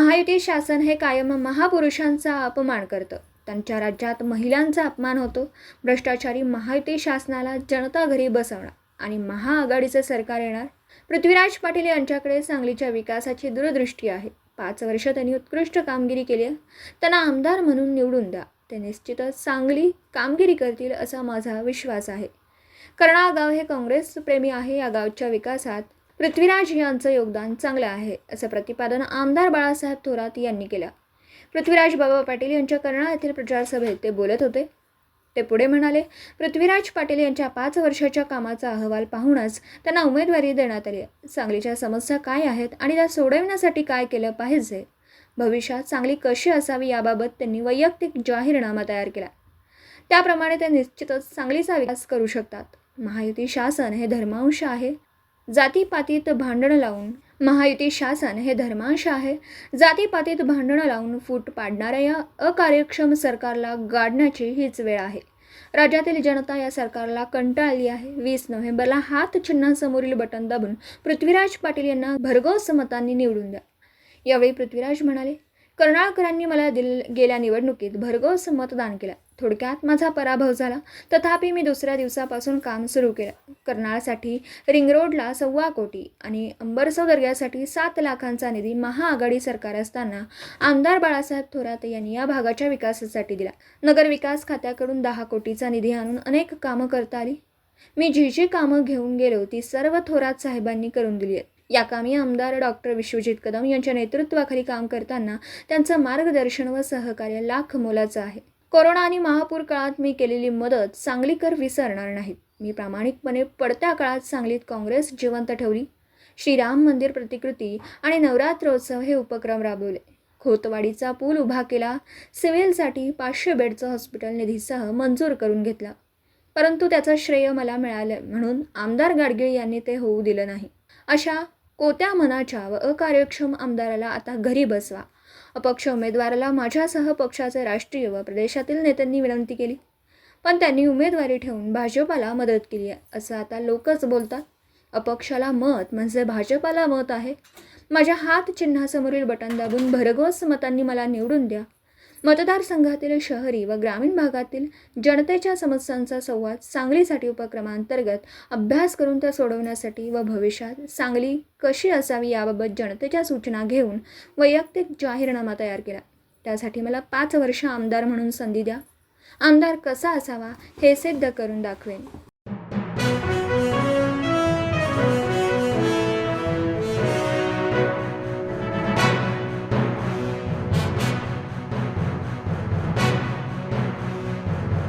महायुती शासन हे कायम महापुरुषांचा अपमान करतं. त्यांच्या राज्यात महिलांचा अपमान होतो. भ्रष्टाचारी महायुती शासनाला जनता घरी बसवणार आणि महाआघाडीचं सरकार येणार. पृथ्वीराज पाटील यांच्याकडे सांगलीच्या विकासाची दूरदृष्टी आहे. पाच वर्ष त्यांनी उत्कृष्ट कामगिरी केली आहे. त्यांना आमदार म्हणून निवडून द्या. ते निश्चितच चांगली कामगिरी करतील असा माझा विश्वास आहे. कर्नाळ गाव हे काँग्रेस प्रेमी आहे या गावच्या विकासात. पृथ्वीराज यांचं योगदान चांगलं आहे असं प्रतिपादन आमदार बाळासाहेब थोरात यांनी केलं. पृथ्वीराज बाबा पाटील यांच्या कर्णा येथील प्रचारसभेत ते बोलत होते. ते पुढे म्हणाले पृथ्वीराज पाटील यांच्या पाच वर्षाच्या कामाचा अहवाल पाहूनच त्यांना उमेदवारी देण्यात आली सांगलीच्या समस्या काय आहेत आणि त्या सोडवण्यासाठी काय केलं पाहिजे? भविष्यात चांगली कशी असावी याबाबत त्यांनी वैयक्तिक जाहीरनामा तयार केला. त्याप्रमाणे ते निश्चितच चांगलीचा विकास करू शकतात. महायुती शासन हे धर्मांश आहे. जातीपातीत भांडणं लावून महायुती शासन हे धर्मांश आहे. जातीपातीत भांडणं लावून फूट पाडणाऱ्या या अकार्यक्षम सरकारला गाडण्याची हीच वेळ आहे. राज्यातील जनता या सरकारला कंटाळली आहे. वीस नोव्हेंबरला हात चिन्हासमोरील बटन दाबून पृथ्वीराज पाटील यांना भरघोस मतांनी निवडून द्या. यावेळी पृथ्वीराज म्हणाले कर्नाळकरांनी मला दिल गेल्या निवडणुकीत भरघोस मतदान केलं. थोडक्यात माझा पराभव झाला. तथापि मी दुसऱ्या दिवसापासून काम सुरू केलं करण्यासाठी रिंग रोडला सव्वा कोटी आणि अंबरसव दर्ग्यासाठी सात लाखांचा निधी महाआघाडी सरकार असताना आमदार बाळासाहेब थोरात यांनी या भागाच्या विकासासाठी दिला. नगर विकास खात्याकडून दहा कोटीचा निधी आणून अनेक कामं करता आली. मी जी जी कामं घेऊन गेलो ती सर्व थोरात साहेबांनी करून दिली आहेत. या कामी आमदार डॉक्टर विश्वजित कदम यांच्या नेतृत्वाखाली काम करताना त्यांचं मार्गदर्शन व सहकार्य लाख मोलाचं आहे. कोरोना आणि महापूर काळात मी केलेली मदत सांगलीकर विसरणार नाहीत. मी प्रामाणिकपणे पडत्या काळात सांगलीत काँग्रेस जिवंत ठेवली. श्रीराम मंदिर प्रतिकृती आणि नवरात्रोत्सव हे उपक्रम राबवले. खोतवाडीचा पूल उभा केला. सिव्हिलसाठी पाचशे बेडचं हॉस्पिटल निधीसह मंजूर करून घेतला. परंतु त्याचं श्रेय मला मिळालं म्हणून आमदार गाडगीळ यांनी ते होऊ दिलं नाही. अशा कोत्या मनाच्या व अकार्यक्षम आमदाराला आता घरी बसवा. अपक्ष उमेदवाराला माझ्यासह पक्षाचे राष्ट्रीय व प्रदेशातील नेत्यांनी विनंती केली. पण त्यांनी उमेदवारी ठेवून भाजपाला मदत केली आहे असं आता लोकच बोलतात. अपक्षाला मत म्हणजे भाजपाला मत आहे. माझ्या हात चिन्हासमोरील बटन दाबून भरघोस मतांनी मला निवडून द्या. मतदारसंघातील शहरी व ग्रामीण भागातील जनतेच्या समस्यांचा संवाद सांगलीसाठी उपक्रमांतर्गत अभ्यास करून त्या सोडवण्यासाठी व भविष्यात सांगली कशी असावी याबाबत जनतेच्या सूचना घेऊन वैयक्तिक जाहीरनामा तयार केला. त्यासाठी मला पाच वर्ष आमदार म्हणून संधी द्या. आमदार कसा असावा हे सिद्ध करून दाखवेन.